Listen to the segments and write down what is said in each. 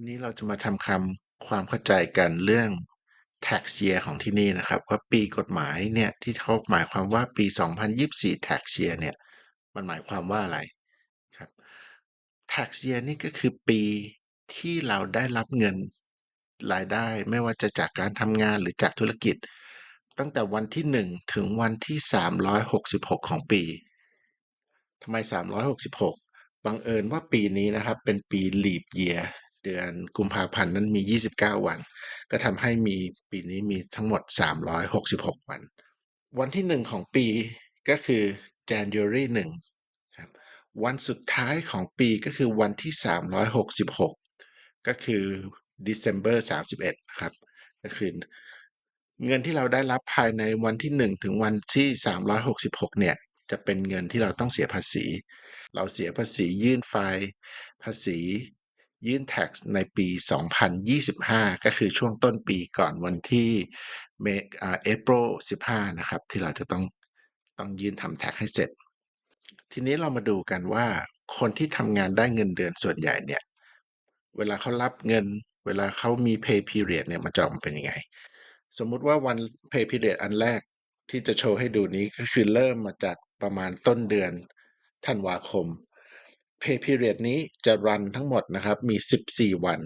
วันนี้เราจะมาทำคำความเข้าใจกันเรื่อง tax year ของที่นี่นะครับ ว่าปีกฎหมายเนี่ยที่เขาหมายความว่าปี 2024 tax year เนี่ยมันหมายความว่าอะไรครับ tax year นี่ก็คือปีที่เราได้รับเงินรายได้ไม่ว่าจะจากการทำงานหรือจากธุรกิจ ตั้งแต่วันที่ 1 ถึงวันที่ 366 ของปีทำไม 366 บังเอิญว่าปีนี้นะครับเป็นปี leap year ดือนกุมภาพันธ์นั้นมี 29 วัน ก็ทำให้มีปีนี้มีทั้งหมด 366 วัน วันที่1ของปีก็คือ January 1ครับวันสุดท้ายของปีก็คือวันที่ 366 ก็คือ December 31 ครับ ก็คือเงินที่เราได้รับภายในวันที่ 1 ถึงวันที่ 366 เนี่ย จะเป็นเงินที่เราต้องเสียภาษี เราเสียภาษียื่นไฟล์ ภาษี ยื่น tax ในปี 2025 ก็คือช่วงต้นปีก่อนวันที่เมอ่า April 15 นะครับ ที่เราจะต้องต้องยื่นทำ tax ให้เสร็จ ทีนี้เรามาดูกันว่าคนที่ทำงานได้เงินเดือนส่วนใหญ่เนี่ย เวลาเขารับเงิน เวลาเขามี pay period เนี่ยมันจะออกมาเป็นยังไง สมมุติว่าวัน pay period อันแรกที่จะโชว์ให้ดูนี้ก็คือเริ่มมาจากประมาณต้นเดือนธันวาคม pay period นี้จะรันทั้งหมดนะครับมี 14 วัน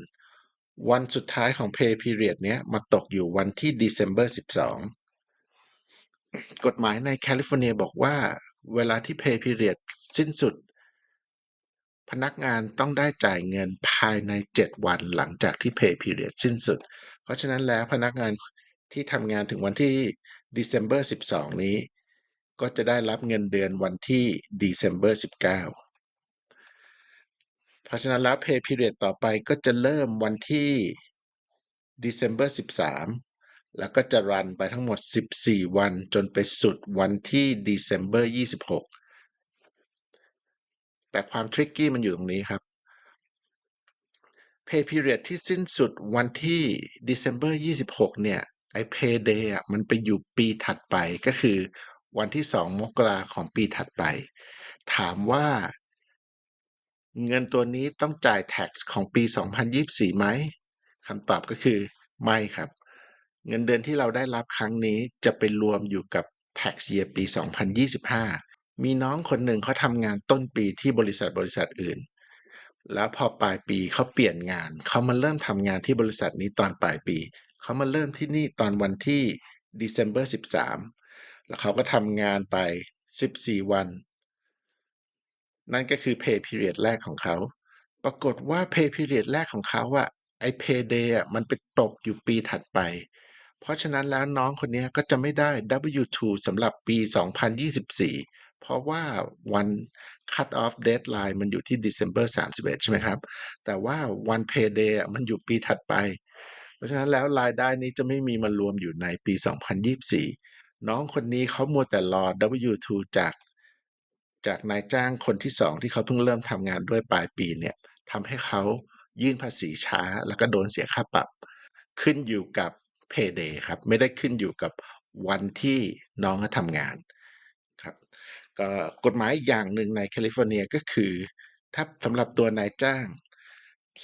วันสุดท้ายของ pay period เนี้ยมาตกอยู่วันที่ December 12 กฎหมายในแคลิฟอร์เนียบอกว่า เวลาที่ pay period สิ้นสุด พนักงานต้องได้จ่ายเงินภายใน 7 วันหลังจากที่ pay period สิ้นสุด เพราะฉะนั้นแล้วพนักงานที่ทำงานถึงวันที่ December 12 นี้ ก็จะได้รับเงินเดือนวันที่ December 19 เพราะฉะนั้นแล้ว pay period ต่อไปก็จะเริ่มวันที่ December 13 แล้วก็จะรันไปทั้งหมด 14 วันจนไปสุดวันที่ December 26 แต่ความทริกกี้มันอยู่ตรงนี้ครับ pay period ที่สิ้นสุดวันที่ December 26 เนี่ย ไอ้ payday อะมันไปอยู่ปีถัดไปก็คือวันที่ 2 มกราของปีถัดไป ถามว่า เงินตัวนี้ต้องจ่าย tax ของปี 2024 ไหมคำตอบก็คือ ไม่ครับ เงินเดือนที่เราได้รับครั้งนี้จะไปรวมอยู่กับ tax year ปี 2025 มีน้องคนหนึ่งเขาทำงานต้นปีที่บริษัทบริษัทอื่น แล้วพอปลายปีเขาเปลี่ยนงาน เขามาเริ่มทำงานที่บริษัทนี้ตอนปลายปี เขามาเริ่มที่นี่ตอนวันที่ December 13 แล้วเขาก็ทำงานไป 14 วัน นั่นก็คือ pay period แรกของเขา ปรากฏว่า pay period แรกของเขาอะไอ้ payday อะมันไปตกอยู่ปีถัดไป เพราะฉะนั้นแล้วน้องคนนี้ก็จะไม่ได้ W2 สำหรับปี 2024 เพราะว่าวัน cut off deadline มันอยู่ที่ December 31 ใช่ไหมครับ แต่ว่าวัน payday อะมันอยู่ปีถัดไป เพราะฉะนั้นแล้วรายได้นี้จะไม่มีมารวมอยู่ในปี 2024 น้องคนนี้เขามัวแต่รอ W2 จาก จากนายจ้างคนที่สองที่เขาเพิ่งเริ่มทำงานด้วยปลายปีเนี่ยทำให้เขายื่นภาษีช้า แล้วก็โดนเสียค่าปรับ ขึ้นอยู่กับ payday ครับ ไม่ได้ขึ้นอยู่กับวันที่น้องเขาทำงานครับก็กฎหมายอย่างหนึ่งในแคลิฟอร์เนียก็คือ ถ้าสำหรับตัวนายจ้าง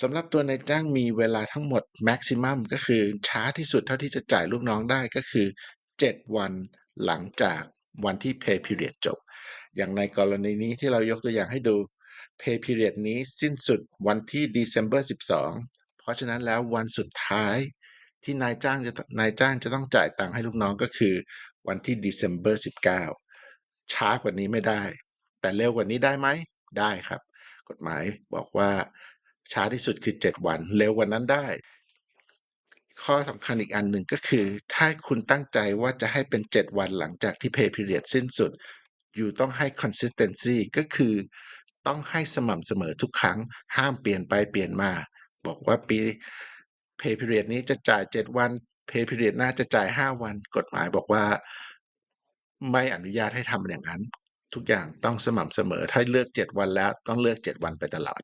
สำหรับตัวนายจ้างมีเวลาทั้งหมด maximum ก็คือช้าที่สุดเท่าที่จะจ่ายลูกน้องได้ก็คือ 7 วันหลังจากวันที่ pay period จบอย่างในกรณีนี้ที่เรายกตัวอย่างให้ดู pay period นี้สิ้นสุดวันที่ December 12 เพราะฉะนั้นแล้ววันสุดท้ายที่นายจ้างจะนายจ้างจะต้องจ่ายตังค์ให้ลูกน้องก็คือวันที่ December 19 ช้ากว่านี้ไม่ได้ แต่เร็วกว่านี้ได้ไหมได้ครับ กฎหมายบอกว่าช้าที่สุดคือ 7 วัน เร็วกว่านั้นได้ ข้อสำคัญอีกอันหนึ่งก็คือ ถ้าคุณตั้งใจว่าจะให้เป็น 7 วันหลังจากที่ pay period สิ้นสุด อยู่ต้องให้ consistency ก็คือต้องให้สม่ำเสมอทุกครั้ง ห้ามเปลี่ยนไปเปลี่ยนมา บอกว่าปี pay period นี้จะจ่าย 7 วัน pay period หน้าจะจ่าย 5 วัน กฎหมายบอกว่า ไม่อนุญาตให้ทำอย่างนั้น ทุกอย่างต้องสม่ำเสมอ ถ้าเลือก 7 วันแล้วต้องเลือก 7 วันไปตลอด